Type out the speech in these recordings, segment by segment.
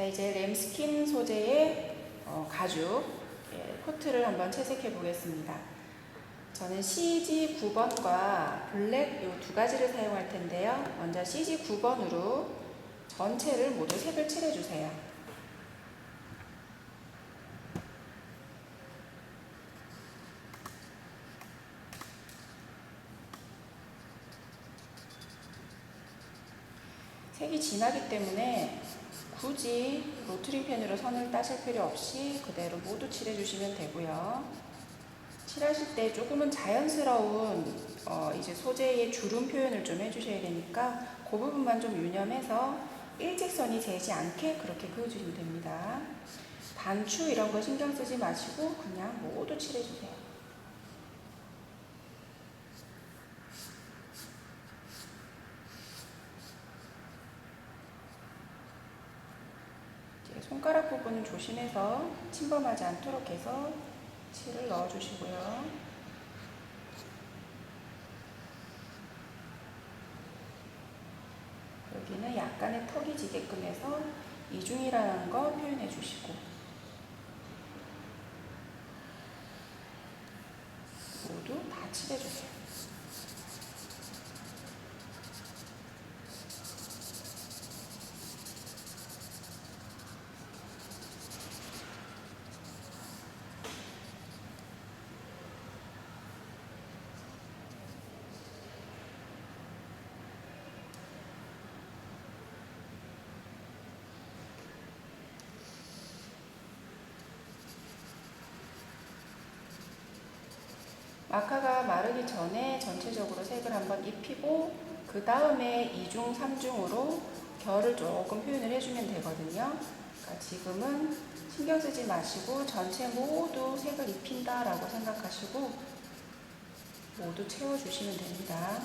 자 이제 램스킨 소재의 어, 가죽 예, 코트를 한번 채색해 보겠습니다. 저는 CG 9번과 블랙 이두 가지를 사용할 텐데요. 먼저 CG 9번으로 전체를 모두 색을 칠해 주세요. 색이 진하기 때문에 굳이 로트링 펜으로 선을 따실 필요 없이 그대로 모두 칠해주시면 되고요. 칠하실 때 조금은 자연스러운 어, 이제 소재의 주름 표현을 좀 해주셔야 되니까 그 부분만 좀 유념해서 일직선이 재지 않게 그렇게 그어주시면 됩니다. 단추 이런 거 신경 쓰지 마시고 그냥 모두 칠해주세요. 이제 부분은 조심해서 침범하지 않도록 해서 칠을 넣어주시고요. 여기는 약간의 턱이 지게끔 해서 이중이라는 거 표현해 주시고 모두 다 칠해 주세요. 마카가 마르기 전에 전체적으로 색을 한번 입히고 그 다음에 2중, 3중으로 결을 조금 표현을 해주면 되거든요. 그러니까 지금은 신경 쓰지 마시고 전체 모두 색을 입힌다라고 생각하시고 모두 채워주시면 됩니다.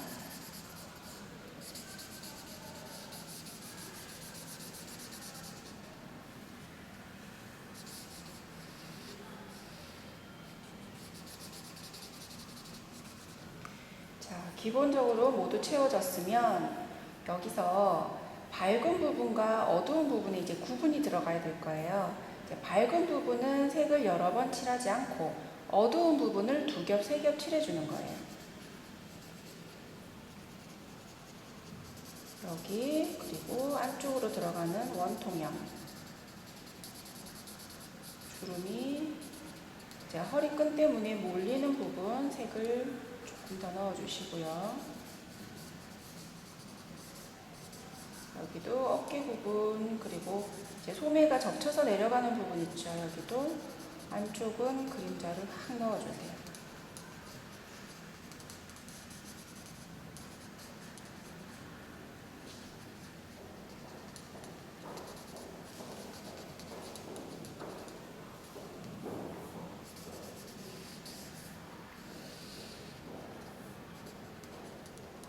자, 기본적으로 모두 채워졌으면 여기서 밝은 부분과 어두운 부분에 이제 구분이 들어가야 될 거예요. 밝은 부분은 색을 여러 번 칠하지 않고 어두운 부분을 두 겹, 세 겹 칠해주는 거예요. 여기 그리고 안쪽으로 들어가는 원통형 주름이 이제 허리끈 때문에 몰리는 부분 색을 조금 더 넣어주시고요. 여기도 어깨 부분 그리고 이제 소매가 접쳐서 내려가는 부분 있죠. 여기도 안쪽은 그림자를 확 넣어주세요.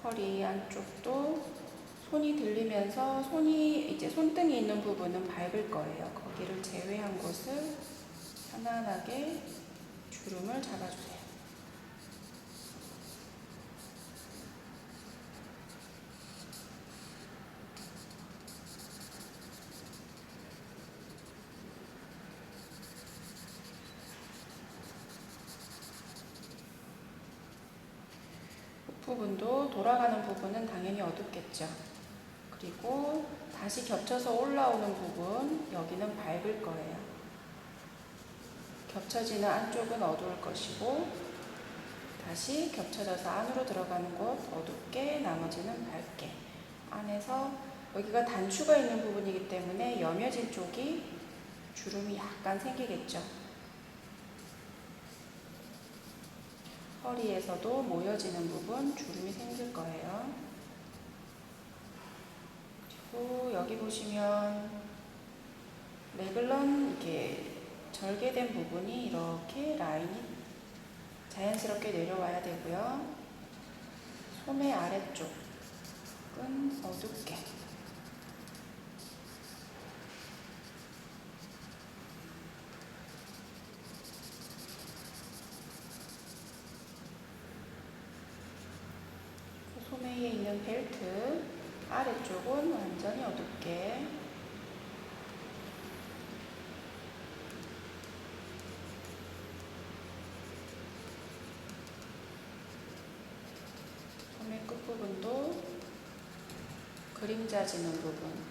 허리 안쪽도 손이 들리면서 손이 이제 손등이 있는 부분은 밟을 거예요. 거기를 제외한 곳을 편안하게 주름을 잡아주세요. 부분도 돌아가는 부분은 당연히 어둡겠죠. 그리고 다시 겹쳐서 올라오는 부분 여기는 밝을 거예요. 겹쳐지는 안쪽은 어두울 것이고 다시 겹쳐져서 안으로 들어가는 곳 어둡게 나머지는 밝게 안에서 여기가 단추가 있는 부분이기 때문에 여며진 쪽이 주름이 약간 생기겠죠. 허리에서도 모여지는 부분 주름이 생길 거예요. 그리고 여기 보시면 레글런 이렇게 절개된 부분이 이렇게 라인이 자연스럽게 내려와야 되고요. 소매 아래쪽은 어둡게 있는 벨트 아래쪽은 완전히 어둡게. 소매 끝부분도 그림자 지는 부분.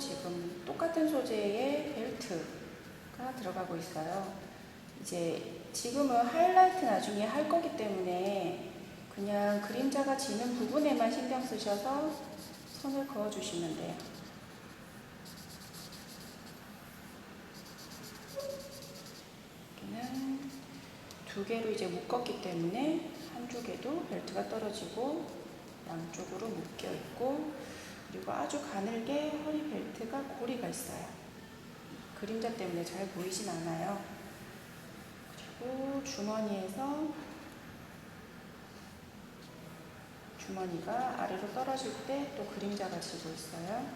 지금 똑같은 소재의 벨트가 들어가고 있어요. 이제 지금은 하이라이트 나중에 할 거기 때문에 그냥 그림자가 지는 부분에만 신경 쓰셔서 선을 그어 주시면 돼요. 여기는 두 개로 이제 묶었기 때문에 한쪽에도 벨트가 떨어지고 양쪽으로 묶여 있고 그리고 아주 가늘게 허리 벨트가 고리가 있어요. 그림자 때문에 잘 보이진 않아요. 그리고 주머니에서 주머니가 아래로 떨어질 때 또 그림자가 지고 있어요.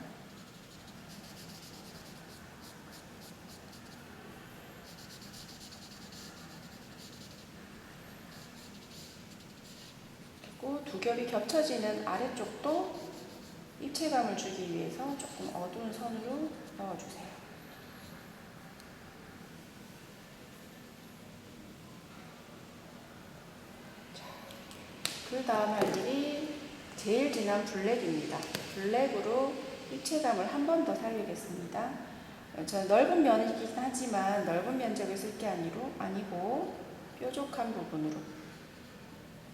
그리고 두 겹이 겹쳐지는 아래쪽도 입체감을 주기 위해서 조금 어두운 선으로 넣어주세요. 그 다음 할 일이 제일 진한 블랙입니다. 블랙으로 입체감을 한 번 더 살리겠습니다. 저 넓은 면이긴 하지만 넓은 면적을 쓸 게 아니고, 아니고 뾰족한 부분으로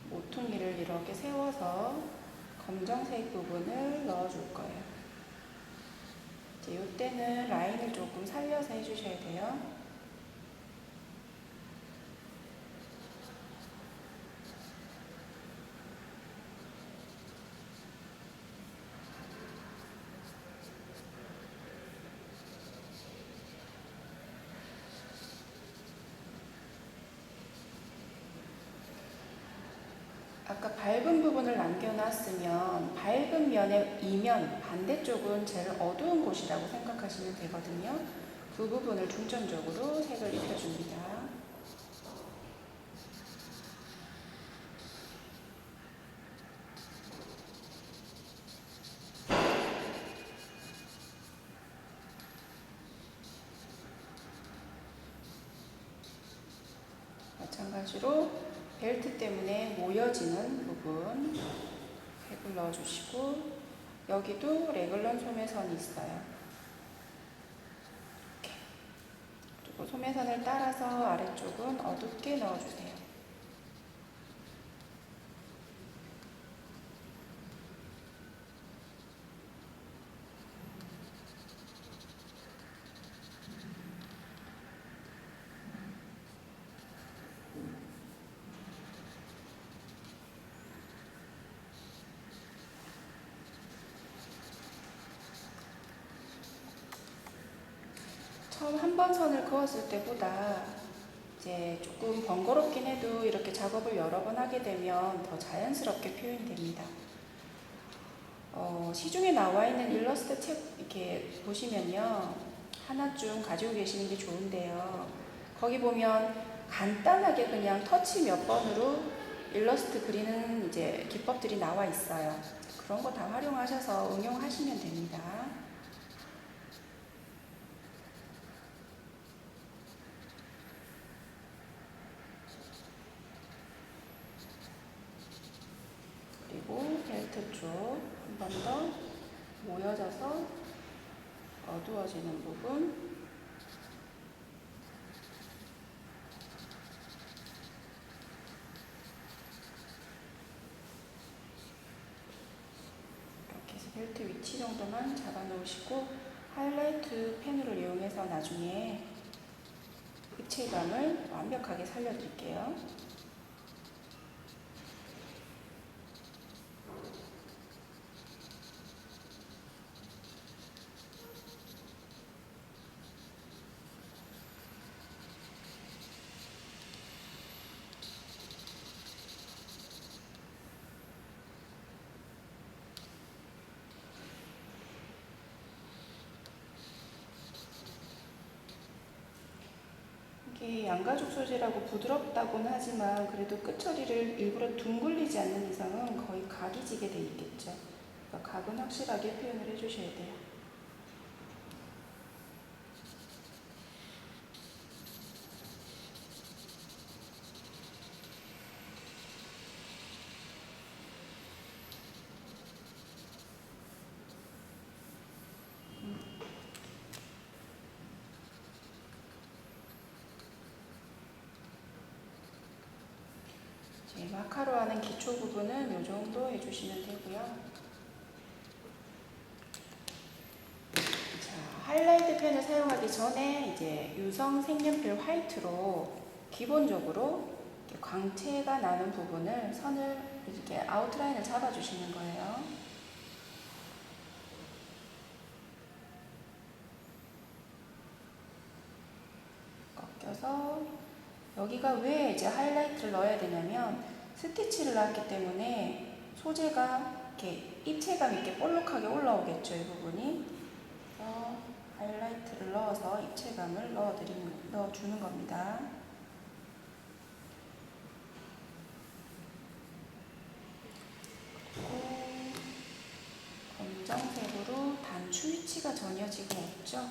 모퉁이를 이렇게 세워서 검정색 부분을 넣어줄 거예요. 이때는 라인을 조금 살려서 해주셔야 돼요. 아까 밝은 부분을 남겨놨으면 밝은 면의 이면 반대쪽은 제일 어두운 곳이라고 생각하시면 되거든요. 그 부분을 중점적으로 색을 입혀줍니다. 마찬가지로 벨트 때문에 모여지는 부분 색을 넣어주시고 여기도 레글런 소매선이 있어요. 이렇게. 그리고 소매선을 따라서 아래쪽은 어둡게 넣어주세요. 처음 한번 선을 그었을 때보다 이제 조금 번거롭긴 해도 이렇게 작업을 여러 번 하게 되면 더 자연스럽게 표현이 됩니다. 어, 시중에 나와 있는 일러스트 책 이렇게 보시면요. 하나쯤 가지고 계시는 게 좋은데요. 거기 보면 간단하게 그냥 터치 몇 번으로 일러스트 그리는 이제 기법들이 나와 있어요. 그런 거 다 활용하셔서 응용하시면 됩니다. 그리고 벨트 쪽 한 번 더 모여져서 어두워지는 부분 이렇게 해서 벨트 위치 정도만 잡아 놓으시고 하이라이트 펜으로 이용해서 나중에 입체감을 완벽하게 살려드릴게요. 이게 양가죽 소재라고 부드럽다고는 하지만 그래도 끝처리를 일부러 둥글리지 않는 이상은 거의 각이 지게 돼 있겠죠. 그러니까 각은 확실하게 표현을 해주셔야 돼요. 제 마카로 하는 기초 부분은 이 정도 해주시면 되고요. 자, 하이라이트 펜을 사용하기 전에 이제 유성 색연필 화이트로 기본적으로 광채가 나는 부분을 선을 이렇게 아웃라인을 잡아주시는 거예요. 꺾여서 여기가 왜 이제 하이라이트를 넣어야 되냐면 스티치를 넣었기 때문에 소재가 이렇게 입체감 있게 볼록하게 올라오겠죠 이 부분이 그래서 하이라이트를 넣어서 입체감을 넣어드리는 넣어주는 겁니다. 검정색으로 단추 위치가 전혀 지금 없죠?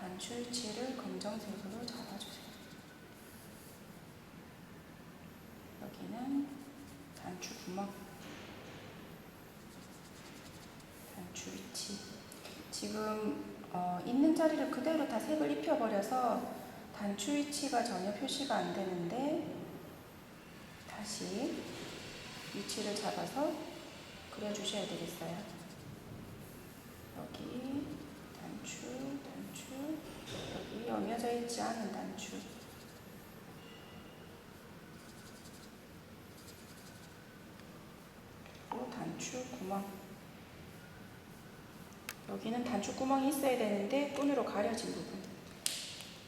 단추 위치를 검정색으로 잡아주세요. 여기는 단추 구멍, 단추 위치. 지금 어, 있는 자리를 그대로 다 색을 입혀버려서 단추 위치가 전혀 표시가 안 되는데 다시 위치를 잡아서 그려주셔야 되겠어요. 여기 단추, 단추, 여기 여며져 있지 않은 단추. 그리고 단추 구멍. 여기는 단추 구멍이 있어야 되는데 끈으로 가려진 부분.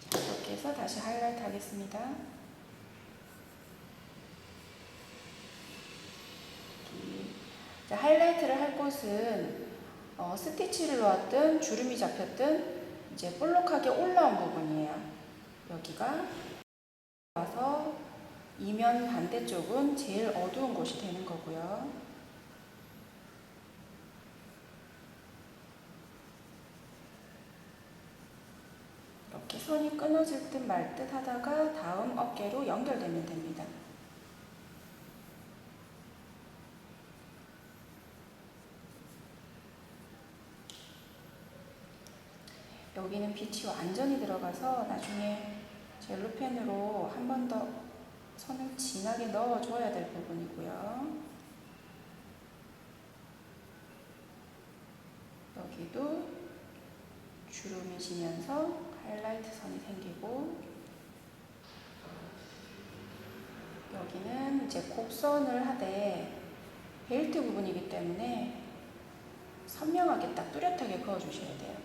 자, 이렇게 해서 다시 하이라이트 하겠습니다. 자, 하이라이트를 할 곳은 어, 스티치를 놓았든 주름이 잡혔든 이제 볼록하게 올라온 부분이에요. 여기가 와서 이면 반대쪽은 제일 어두운 곳이 되는 거고요. 선이 끊어질 듯 말 듯 하다가 다음 어깨로 연결되면 됩니다. 여기는 빛이 완전히 들어가서 나중에 젤로펜으로 한 번 더 선을 진하게 넣어줘야 될 부분이고요. 여기도 주름이 지면서 하이라이트 선이 생기고 여기는 이제 곡선을 하되 벨트 부분이기 때문에 선명하게 딱 뚜렷하게 그어주셔야 돼요.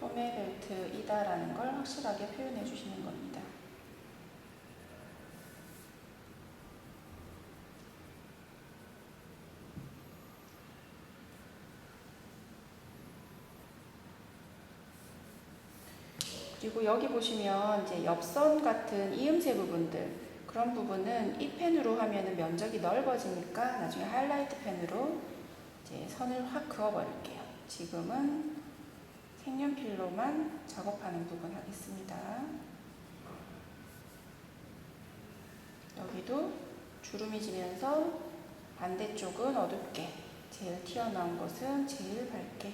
소매 벨트이다라는 걸 확실하게 표현해 주시는 겁니다. 그리고 여기 보시면 이제 옆선 같은 이음새 부분들 그런 부분은 이 펜으로 하면은 면적이 넓어지니까 나중에 하이라이트 펜으로 이제 선을 확 그어버릴게요. 지금은 색연필로만 작업하는 부분 하겠습니다. 여기도 주름이 지면서 반대쪽은 어둡게, 제일 튀어나온 것은 제일 밝게.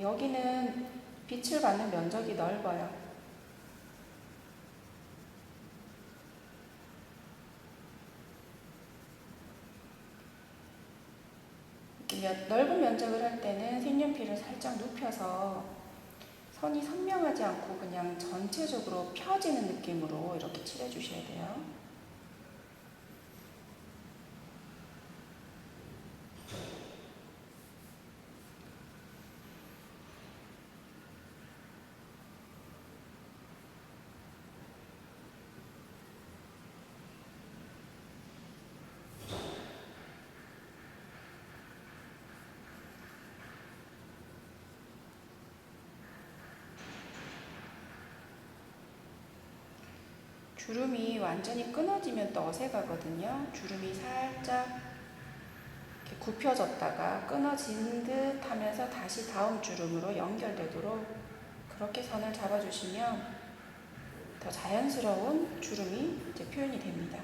여기는 빛을 받는 면적이 넓어요. 넓은 면적을 할 때는 색연필을 살짝 눕혀서 선이 선명하지 않고 그냥 전체적으로 펴지는 느낌으로 이렇게 칠해주셔야 돼요. 주름이 완전히 끊어지면 또 어색하거든요. 주름이 살짝 굽혀졌다가 끊어진 듯 하면서 다시 다음 주름으로 연결되도록 그렇게 선을 잡아주시면 더 자연스러운 주름이 이제 표현이 됩니다.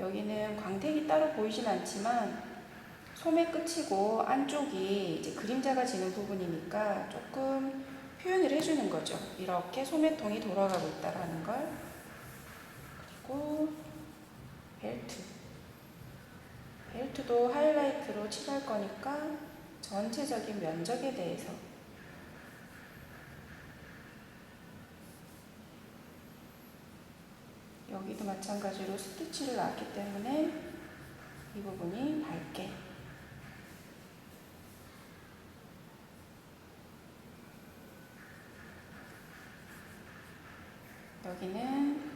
여기는 광택이 따로 보이진 않지만 소매 끝이고 안쪽이 이제 그림자가 지는 부분이니까 조금 표현을 해주는 거죠. 이렇게 소매통이 돌아가고 있다라는 걸. 그리고 벨트. 벨트도 하이라이트로 칠할 거니까 전체적인 면적에 대해서 여기도 마찬가지로 스티치를 놨기 때문에 이 부분이 밝게 여기는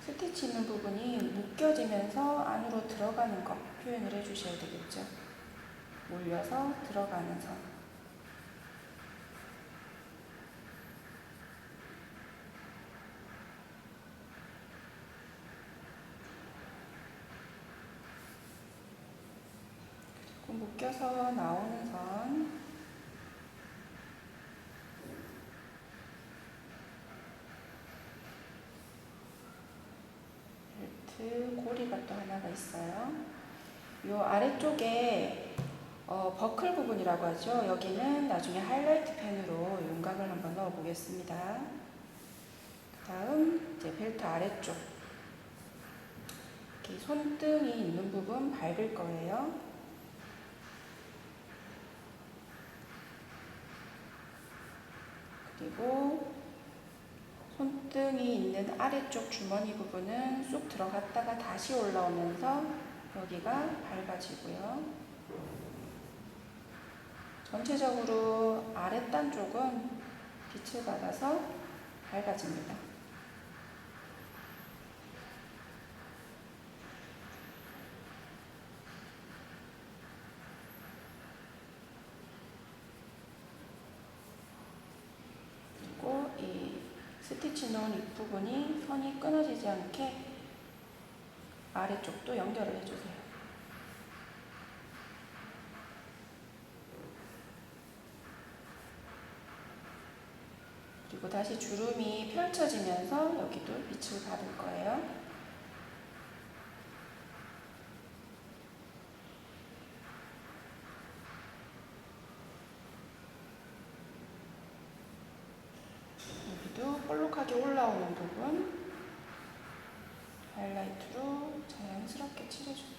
스티치 있는 부분이 묶여지면서 안으로 들어가는 것 표현을 해주셔야 되겠죠. 몰려서 들어가는 선. 묶여서 나오는 선. 벨트 고리가 또 하나가 있어요. 요 아래쪽에 어, 버클 부분이라고 하죠. 여기는 나중에 하이라이트 펜으로 윤곽을 한번 넣어 보겠습니다. 다음 이제 벨트 아래쪽 이렇게 손등이 있는 부분 밟을 거예요. 그리고 손등이 있는 아래쪽 주머니 부분은 쑥 들어갔다가 다시 올라오면서 여기가 밝아지고요. 전체적으로 아랫단 쪽은 빛을 받아서 밝아집니다. 그리고 이 놓은 윗부분이 선이 끊어지지 않게 아래쪽도 연결을 해주세요. 그리고 다시 주름이 펼쳐지면서 여기도 빛을 받을 거예요. 여기도 볼록하게 올라오는 부분 하이라이트로 자연스럽게 칠해주세요.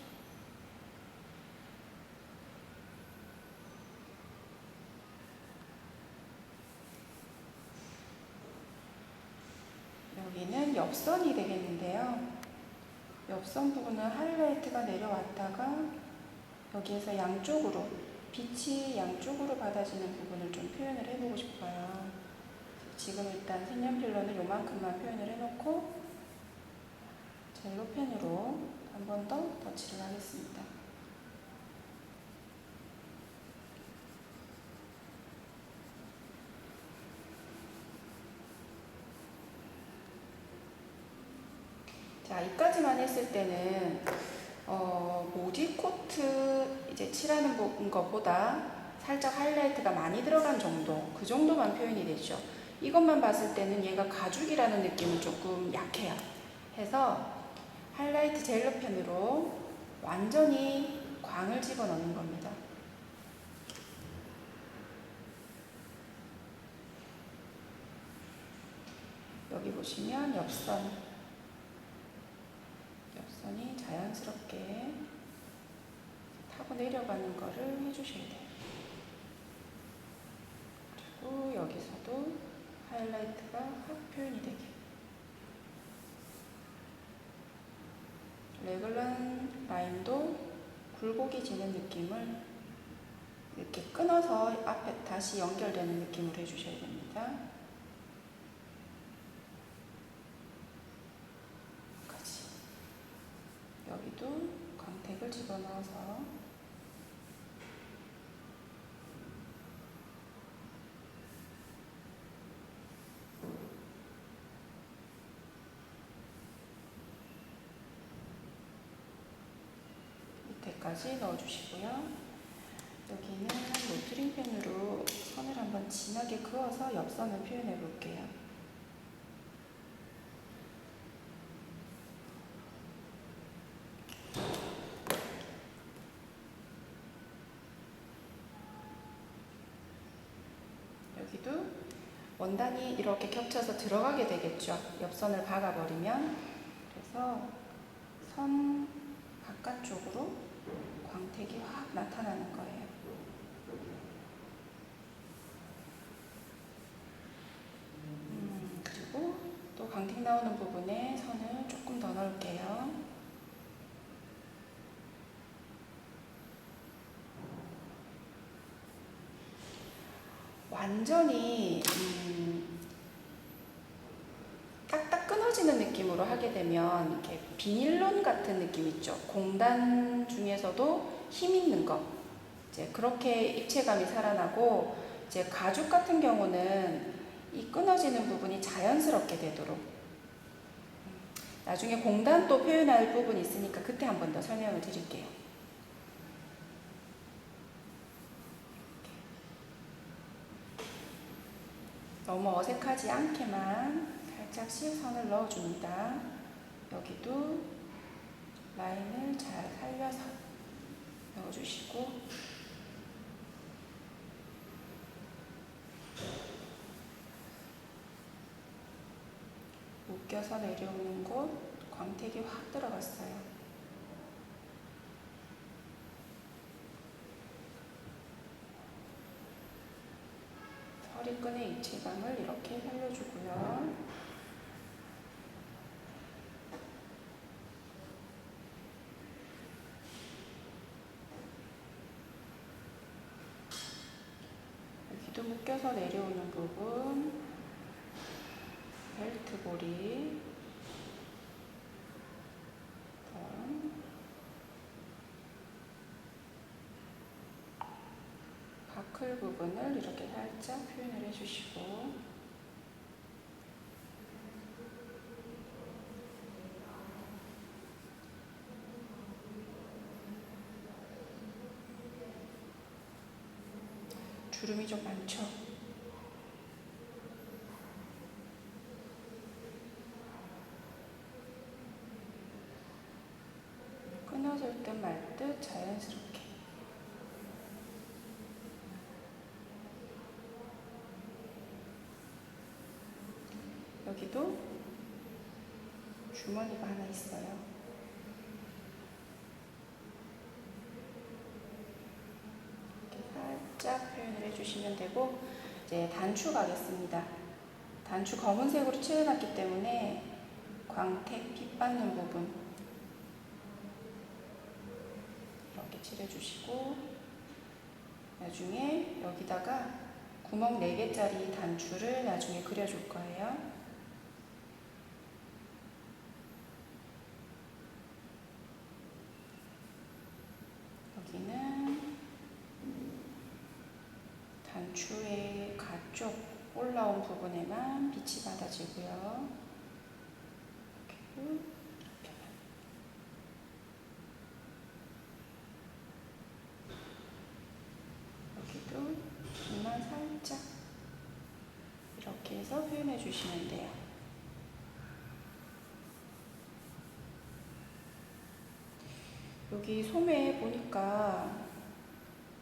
여기는 옆선이 되겠는데요. 옆선 부분은 하이라이트가 내려왔다가 여기에서 양쪽으로 빛이 양쪽으로 받아지는 부분을 좀 표현을 해보고 싶어요. 지금 일단 색연필로는 요만큼만 표현을 해놓고 젤로펜으로 한 번더 덧칠을 하겠습니다. 자, 이까지만 했을 때는 어, 모디 코트 이제 칠하는 부- 것보다 살짝 하이라이트가 많이 들어간 정도, 그 정도만 표현이 되죠. 이것만 봤을 때는 얘가 가죽이라는 느낌은 조금 약해요. 해서 하이라이트 젤로 펜으로 완전히 광을 집어넣는 겁니다. 여기 보시면 옆선, 옆선이 자연스럽게 타고 내려가는 거를 해주셔야 돼요. 그리고 여기서도 하이라이트가 확 표현이 되게. 레글런 라인도 굴곡이 지는 느낌을 이렇게 끊어서 앞에 다시 연결되는 느낌으로 해주셔야 됩니다. 까지 여기도 광택을 집어넣어서 여기까지 넣어주시고요. 여기는 로트링 펜으로 선을 한번 진하게 그어서 옆선을 표현해 볼게요. 여기도 원단이 이렇게 겹쳐서 들어가게 되겠죠. 옆선을 박아버리면 그래서 선 바깥쪽으로 광택이 확 나타나는 거예요. 음, 그리고 또 광택 나오는 부분에 선을 조금 더 넣을게요. 완전히 음, 딱딱 끊어지는 느낌으로 하게 되면 이렇게 비닐론 같은 느낌 있죠. 공단 중에서도 힘 있는 거. 이제 그렇게 입체감이 살아나고 이제 가죽 같은 경우는 이 끊어지는 부분이 자연스럽게 되도록 음, 나중에 공단 또 표현할 부분이 있으니까 그때 한 번 더 설명을 드릴게요. 너무 어색하지 않게만 살짝씩 선을 넣어줍니다. 여기도 라인을 잘 살려서 넣어주시고 묶여서 내려오는 곳 광택이 확 들어갔어요. 허리끈의 입체감을 이렇게 살려주고요. 묶여서 내려오는 부분, 벨트 고리, 번, 바클 부분을 이렇게 살짝 표현을 해주시고. 주름이 좀 많죠? 끊어질 듯말듯 자연스럽게 여기도 주머니가 하나 있어요. 이렇게 살짝 표현을 해주시면 되고 이제 단추 가겠습니다. 단추 검은색으로 칠해놨기 때문에 광택 빛 받는 부분 이렇게 칠 해주시고 나중에 여기다가 구멍 4개짜리 단추를 나중에 그려줄 거예요. 여기는 단추의 가쪽 올라온 부분에만 빛이 받아지고요. 이렇게 이렇게만. 여기도 빛만 살짝 해서 표현해 주시면 돼요. 여기 소매에 보니까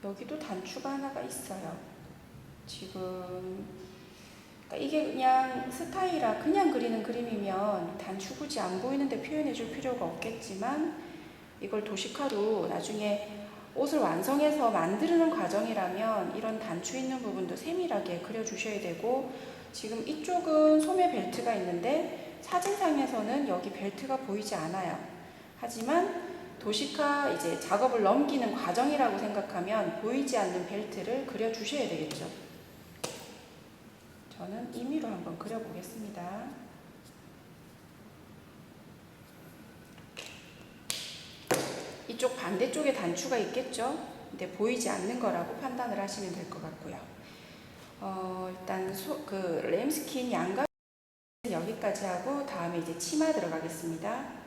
여기도 단추가 하나가 있어요. 지금 그러니까 이게 그냥 스타일화 그냥 그리는 그림이면 단추 굳이 안 보이는데 표현해 줄 필요가 없겠지만 이걸 도식화로 나중에 옷을 완성해서 만드는 과정이라면 이런 단추 있는 부분도 세밀하게 그려주셔야 되고 지금 이쪽은 소매 벨트가 있는데 사진상에서는 여기 벨트가 보이지 않아요. 하지만 도식화 이제 작업을 넘기는 과정이라고 생각하면 보이지 않는 벨트를 그려주셔야 되겠죠. 저는 임의로 한번 그려보겠습니다. 이쪽 반대쪽에 단추가 있겠죠? 근데 보이지 않는 거라고 판단을 하시면 될 것 같고요. 어, 일단 소, 그 램스킨 양가 여기까지 하고 다음에 이제 치마 들어가겠습니다.